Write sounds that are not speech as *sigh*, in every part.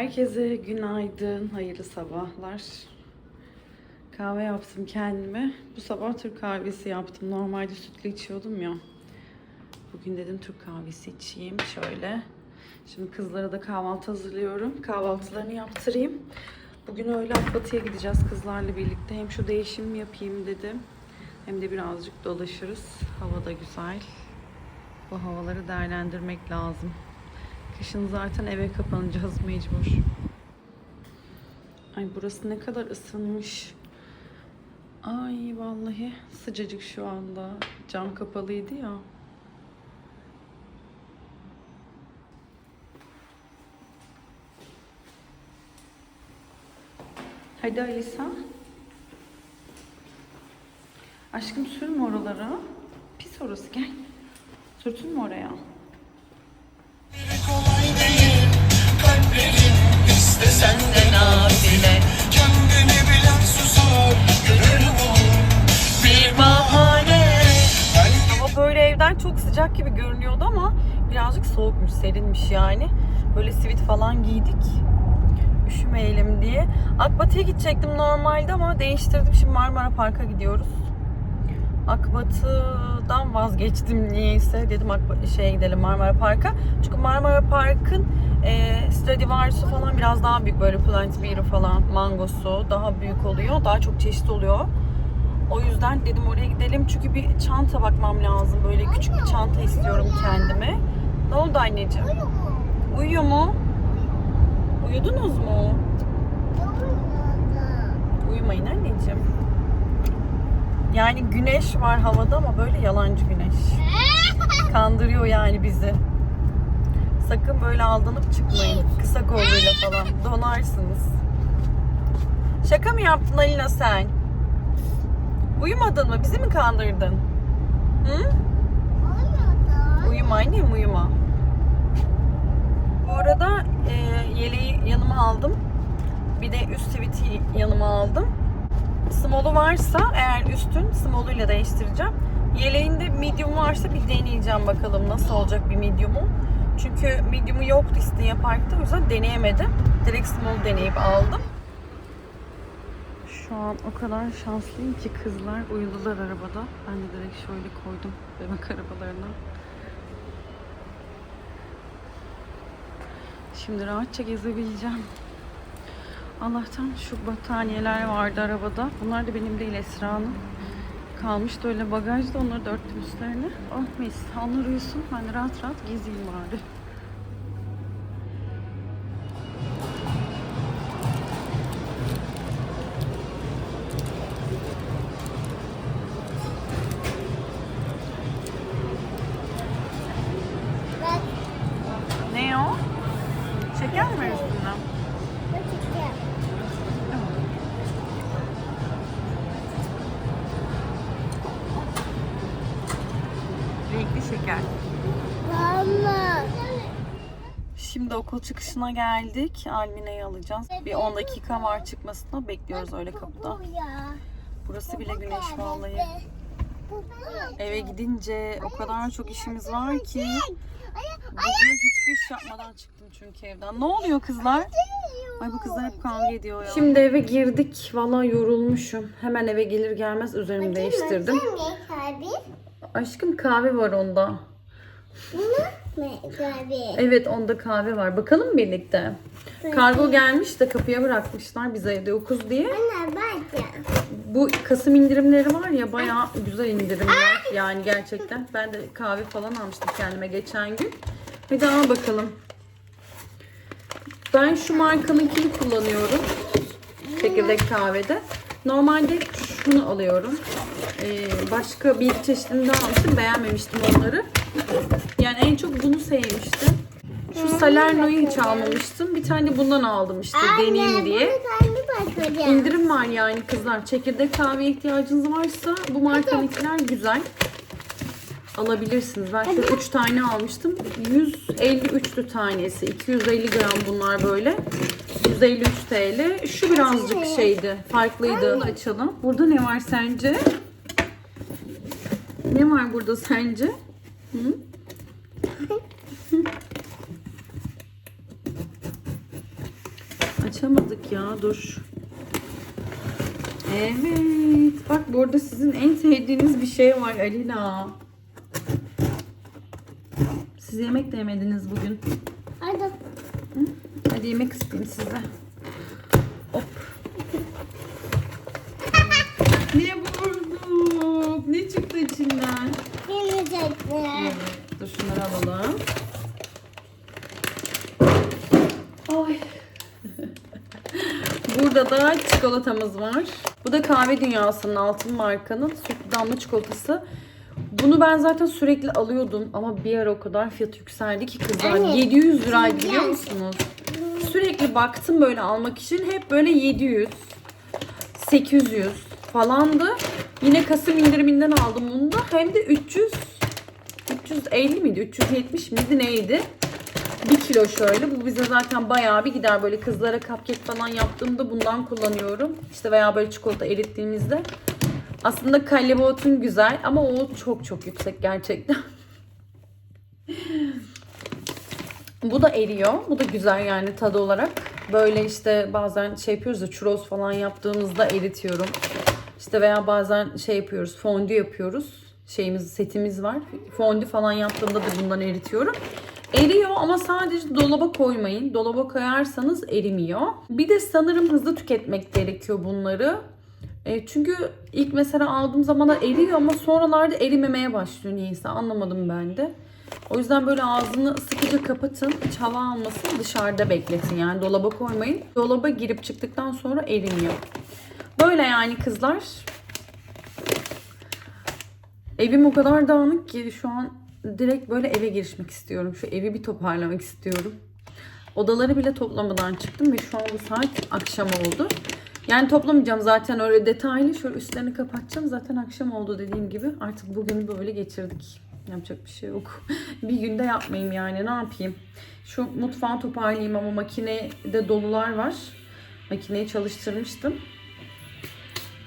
Herkese günaydın, hayırlı sabahlar. Kahve yaptım kendime. Bu sabah Türk kahvesi yaptım. Normalde sütlü içiyordum ya. Bugün dedim Türk kahvesi içeyim. Şöyle. Şimdi kızlara da kahvaltı hazırlıyorum. Kahvaltılarını yaptırayım. Bugün öğle Akbatı'ya gideceğiz kızlarla birlikte. Hem şu değişim yapayım dedim. Hem de birazcık dolaşırız. Hava da güzel. Bu havaları değerlendirmek lazım. Kışın zaten eve kapanacağız mecbur. Ay burası ne kadar ısınmış. Ay vallahi sıcacık şu anda. Cam kapalıydı ya. Hadi Alisa. Aşkım sürme oralara. Pis orası gel. Sürtünme oraya. Çok sıcak gibi görünüyordu ama birazcık soğukmuş, serinmiş yani. Böyle sivit falan giydik. Üşümeyelim diye. Akbatı'ya gidecektim normalde ama değiştirdim. Şimdi Marmara Park'a gidiyoruz. Akbatı'dan vazgeçtim niyeyse. Dedim Akba- şeye gidelim Marmara Park'a. Çünkü Marmara Park'ın e, Stradivarius'u falan biraz daha büyük. Böyle Plant Beer'ı falan, mangosu daha büyük oluyor. Daha çok çeşit oluyor. O yüzden dedim oraya gidelim çünkü bir çanta bakmam lazım. Böyle küçük bir çanta istiyorum kendime. Ne oldu anneciğim? Uyuyor mu? Uyudunuz mu? Uyumayın anneciğim. Yani güneş var havada ama böyle yalancı güneş. *laughs* Kandırıyor yani bizi. Sakın böyle aldanıp çıkmayın. Kısa kolluyla falan. Donarsınız. Şaka mı yaptın Alina sen? Uyumadın mı? Bizi mi kandırdın? Hı? Uyuma annem uyuma. Bu arada e, yeleği yanıma aldım. Bir de üst siviti yanıma aldım. Small'u varsa eğer üstün small'uyla değiştireceğim. Yeleğinde medium varsa bir deneyeceğim bakalım nasıl olacak bir medium'u. Çünkü medium'u yoktu isteğe parkta o yüzden deneyemedim. Direkt small deneyip aldım. Şu an o kadar şanslıyım ki kızlar uyudular arabada. Ben de direkt şöyle koydum bebek arabalarına. Şimdi rahatça gezebileceğim. Allah'tan şu battaniyeler vardı arabada. Bunlar da benim değil Esra'nın. Kalmıştı öyle bagajda onları da örttüm üstlerine. Oh mis. Onlar uyusun. Ben rahat rahat gezeyim bari. Şimdi okul çıkışına geldik. Almine'yi alacağız. Bir 10 dakika var çıkmasına. Bekliyoruz öyle kapıda. Burası bile güneş vallahi. Eve gidince o kadar çok işimiz var ki. Bugün hiçbir iş yapmadan çıktım çünkü evden. Ne oluyor kızlar? Ay bu kızlar hep kavga ediyor ya. Şimdi eve girdik. Vallahi yorulmuşum. Hemen eve gelir gelmez üzerimi değiştirdim. Aşkım kahve var onda. Evet onda kahve var. Bakalım birlikte. Kargo gelmiş de kapıya bırakmışlar bize evde okuz diye. Bu Kasım indirimleri var ya bayağı güzel indirimler yani gerçekten. Ben de kahve falan almıştım kendime geçen gün. Bir daha bakalım. Ben şu markanınkini kullanıyorum. Çekirdek kahvede. Normalde şunu alıyorum. Ee, başka bir çeşidini daha almıştım. Beğenmemiştim onları. En çok bunu sevmiştim. Şu Salerno'yu hiç almamıştım. Bir tane bundan aldım işte deneyeyim diye. İndirim var yani kızlar. Çekirdek kahve ihtiyacınız varsa bu markanınkiler güzel. Alabilirsiniz. Ben şöyle 3 tane almıştım. 153'tü tanesi. 250 gram bunlar böyle. 153 TL. Şu birazcık şeydi. Farklıydı. Açalım. Burada ne var sence? Ne var burada sence? Hı? *laughs* Açamadık ya dur. Evet. Bak burada sizin en sevdiğiniz bir şey var Alina. Siz yemek de yemediniz bugün. Hadi. Hadi yemek isteyeyim size. Hop. ne bulduk? Ne çıktı içinden? Yemeyecekler. Evet. Dur şunları alalım. Ay. *laughs* Burada da çikolatamız var. Bu da kahve dünyasının altın markanın sütlü damla çikolatası. Bunu ben zaten sürekli alıyordum ama bir ara o kadar fiyatı yükseldi ki kızlar. Anne, 700 liraydı biliyor musunuz? Sürekli baktım böyle almak için hep böyle 700, 800 falandı. Yine Kasım indiriminden aldım bunu da. Hem de 300 350 miydi? 370 miydi? Neydi? 1 kilo şöyle. Bu bize zaten bayağı bir gider. Böyle kızlara cupcake falan yaptığımda bundan kullanıyorum. İşte veya böyle çikolata erittiğimizde. Aslında Callebaut'un güzel ama o çok çok yüksek gerçekten. *laughs* Bu da eriyor. Bu da güzel yani tadı olarak. Böyle işte bazen şey yapıyoruz da churros falan yaptığımızda eritiyorum. İşte veya bazen şey yapıyoruz, fondü yapıyoruz. Şeyimiz, setimiz var. Fondü falan yaptığımda da bundan eritiyorum. Eriyor ama sadece dolaba koymayın. Dolaba koyarsanız erimiyor. Bir de sanırım hızlı tüketmek gerekiyor bunları. E, çünkü ilk mesela aldığım zaman eriyor ama sonralarda erimemeye başlıyor niyeyse anlamadım ben de. O yüzden böyle ağzını sıkıca kapatın. Hiç hava almasın dışarıda bekletin yani dolaba koymayın. Dolaba girip çıktıktan sonra erimiyor. Böyle yani kızlar. Evim o kadar dağınık ki şu an direkt böyle eve girişmek istiyorum. Şu evi bir toparlamak istiyorum. Odaları bile toplamadan çıktım ve şu an bu saat akşam oldu. Yani toplamayacağım zaten öyle detaylı. Şöyle üstlerini kapatacağım. Zaten akşam oldu dediğim gibi. Artık bugünü böyle geçirdik. Yapacak bir şey yok. *laughs* bir günde yapmayayım yani ne yapayım. Şu mutfağı toparlayayım ama makinede dolular var. Makineyi çalıştırmıştım.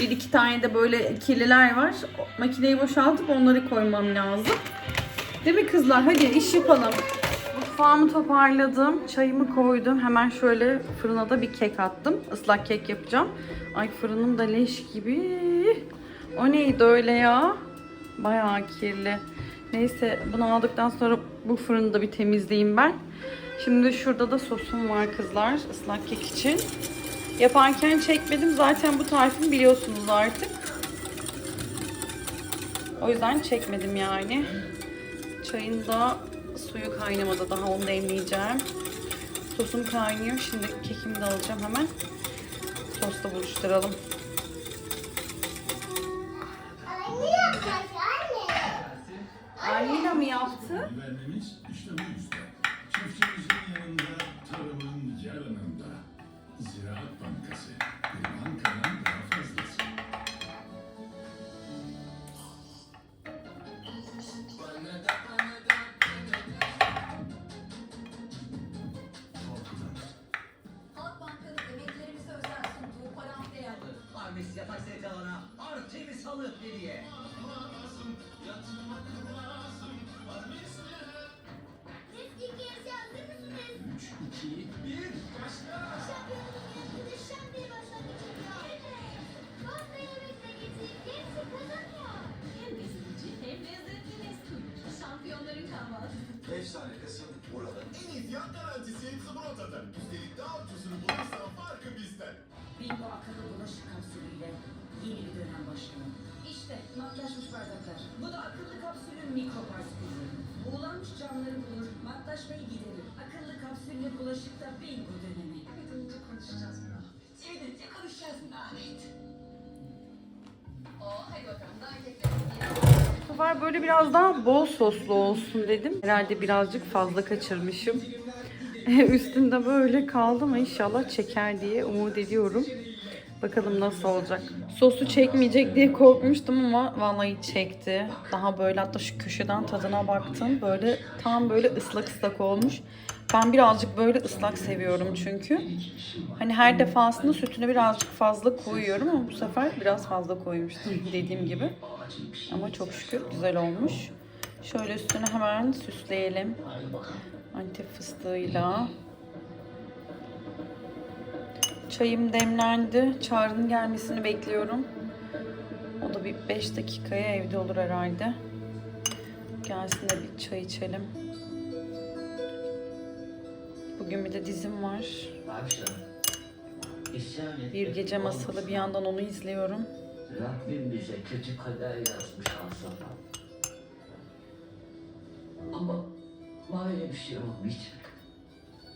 Bir iki tane de böyle kirliler var. Makineyi boşaltıp onları koymam lazım. Değil mi kızlar? Hadi iş yapalım. Mutfağımı toparladım. Çayımı koydum. Hemen şöyle fırına da bir kek attım. Islak kek yapacağım. Ay fırınım da leş gibi. O neydi öyle ya? Bayağı kirli. Neyse bunu aldıktan sonra bu fırını da bir temizleyeyim ben. Şimdi şurada da sosum var kızlar ıslak kek için. Yaparken çekmedim. Zaten bu tarifimi biliyorsunuz artık. O yüzden çekmedim yani. Çayın da suyu kaynamadı. Daha onu demleyeceğim. Sosum kaynıyor. Şimdi kekimi de alacağım hemen. Sosla buluşturalım. Anne yapacak anne. Alina mı yaptı? Güvenmemiz işte bu yüzden. Hazır mısınız? 3, 2, 1, başla! Şampiyonluğun muhteşem bir başlangıç yapıyor. Evet. Fazla yemekle getirip hepsi kazanıyor. Hem üzücü hem lezzetli Nesquik. Şampiyonların kahvaltısı. Efsane kasım burada. En iyi fiyat garantisi Smoota'da. Üstelik daha ucuzunu bulursan farkı bizden. Bingo akıllı bulaşık Bu da akıllı kapsülün mikropartikülü. Buğulanmış camları bulur, matlaşmayı giderir. Akıllı kapsülle bulaşıkta bingo dönemi. Gidince konuşacağız bunu. Gidince konuşacağız Ahmet. Oo hadi bakalım daha kekler. Bu sefer böyle biraz daha bol soslu olsun dedim. Herhalde birazcık fazla kaçırmışım. *laughs* Üstünde böyle kaldı ama inşallah çeker diye umut ediyorum. Bakalım nasıl olacak. Sosu çekmeyecek diye korkmuştum ama vallahi çekti. Daha böyle hatta şu köşeden tadına baktım. Böyle tam böyle ıslak ıslak olmuş. Ben birazcık böyle ıslak seviyorum çünkü. Hani her defasında sütünü birazcık fazla koyuyorum ama bu sefer biraz fazla koymuştum dediğim gibi. Ama çok şükür güzel olmuş. Şöyle üstüne hemen süsleyelim. Antep fıstığıyla. Çayım demlendi. Çağrı'nın gelmesini bekliyorum. O da bir 5 dakikaya evde olur herhalde. Gelsin de bir çay içelim. Bugün bir de dizim var. Bir gece masalı bir yandan onu izliyorum. Rabbim bize kötü kader yazmış Hasan'a. Ama böyle bir şey olmayacak.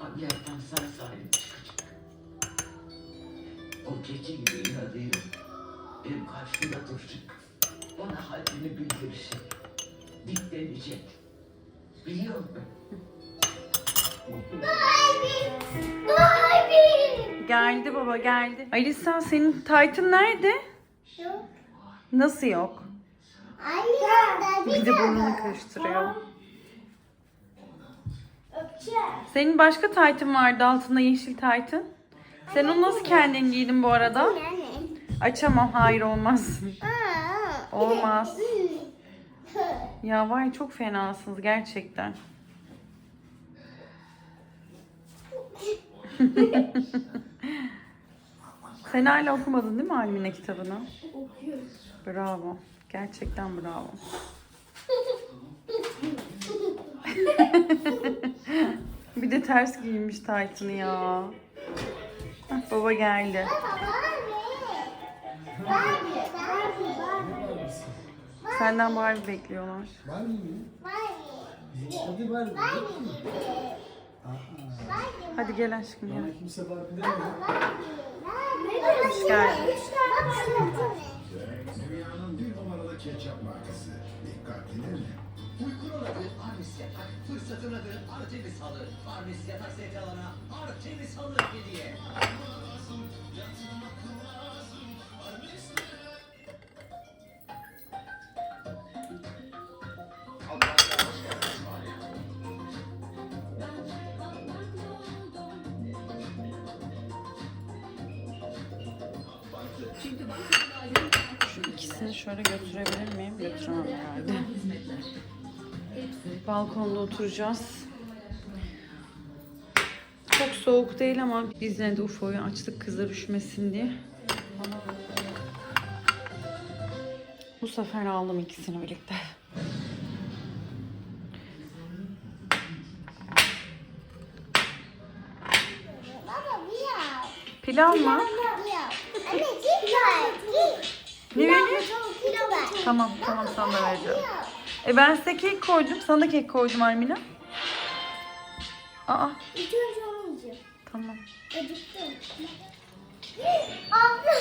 Ameliyattan sağ salim çıkacak. O keçi gibi inadıyla benim karşımda duracak. Bana haddini bildirecek. Diklenecek. Biliyor musun? Geldi baba geldi. Alisa senin Titan nerede? Yok. Nasıl yok? Anne. Bir de burnunu karıştırıyor. Senin başka Titan vardı altında yeşil Titan. Sen onu nasıl kendin giydin bu arada? Açamam. Hayır olmaz. Olmaz. Ya vay çok fenasınız gerçekten. *laughs* Sen hala okumadın değil mi Almine kitabını? Okuyoruz. Bravo. Gerçekten bravo. *laughs* Bir de ters giymiş Titan'ı ya. Baba geldi. Barbie. Barbie. Barbie. Senden Barbie bekliyorlar. Barbie. Hadi var mı? Barbie. Hadi gel aşkım ya. Kimse var demedi. Hoş geldin. Dünyanın bir numaralı ketçap markası. Dikkatli mi? Uykun adı Armis yatak, fırsatın adı Artemis halı. Armis yatak seti alana Artemis halı hediye. Şu ikisini şöyle götürebilir miyim? Götüremem herhalde. Balkonda oturacağız. Çok soğuk değil ama biz yine de UFO'yu açtık kızlar üşümesin diye. Bu sefer aldım ikisini birlikte. Pilav mı? Anne git var. Git. Ne vereyim? Tamam tamam sana da vereceğim. E ben size kek koydum. Sana da kek koydum Armina. Aa İlk önce onu yiyeceğim. tamam. Acıktım. Abla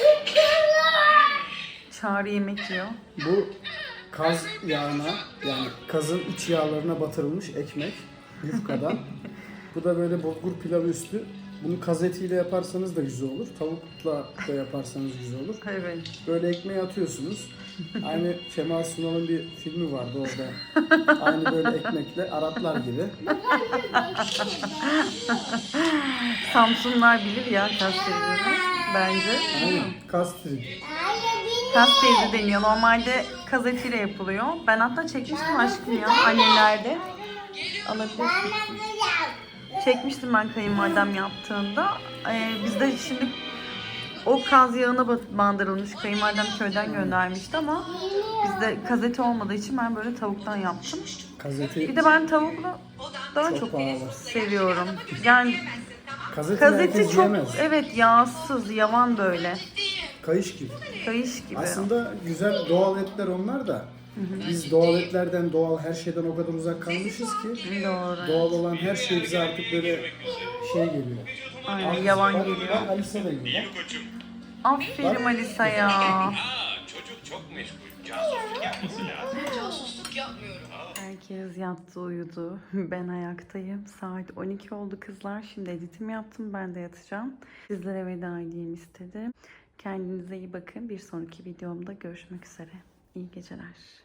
Çağrı yemek yiyor. Bu kaz yağına yani kazın iç yağlarına batırılmış ekmek yufkadan. Bu da böyle bulgur pilavı üstü. Bunu kaz etiyle yaparsanız da güzel olur. Tavukla da yaparsanız güzel olur. Evet. Böyle ekmeği atıyorsunuz. Aynı Kemal Sunal'ın bir filmi vardı orada. *laughs* Aynı böyle ekmekle Araplar gibi. Samsunlar bilir ya kastırıcını bence. Aynen. Türü. Kastırıcı deniyor. Normalde kaz etiyle yapılıyor. Ben hatta çekmiştim aşkım ya annelerde. Alabilirsin. Çekmiştim ben kayınvalidem yaptığında. Ee, bizde şimdi o kaz yağına bandırılmış kayınvalidem köyden göndermişti ama bizde kaz eti olmadığı için ben böyle tavuktan yaptım. Kaz eti Bir de ben tavuklu daha çok çok pahalı. seviyorum. Yani eti herkes çok yiyemez. evet yağsız, yavan böyle. Kayış gibi. Kayış gibi. Aslında güzel doğal etler onlar da. Biz doğal etlerden, doğal her şeyden o kadar uzak kalmışız ki Doğru. doğal olan her şey bize artık böyle şey geliyor. Aynen yavan Bak- geliyor. Bak Alisa da bak. Aferin Alisa ya. Çocuk çok meşgul. Casusluk yapması lazım. Herkes yattı uyudu. *laughs* Ben ayaktayım. Saat 12 oldu kızlar. Şimdi editim yaptım. Ben de yatacağım. Sizlere veda edeyim istedim. Kendinize iyi bakın. Bir sonraki videomda görüşmek üzere. İyi geceler.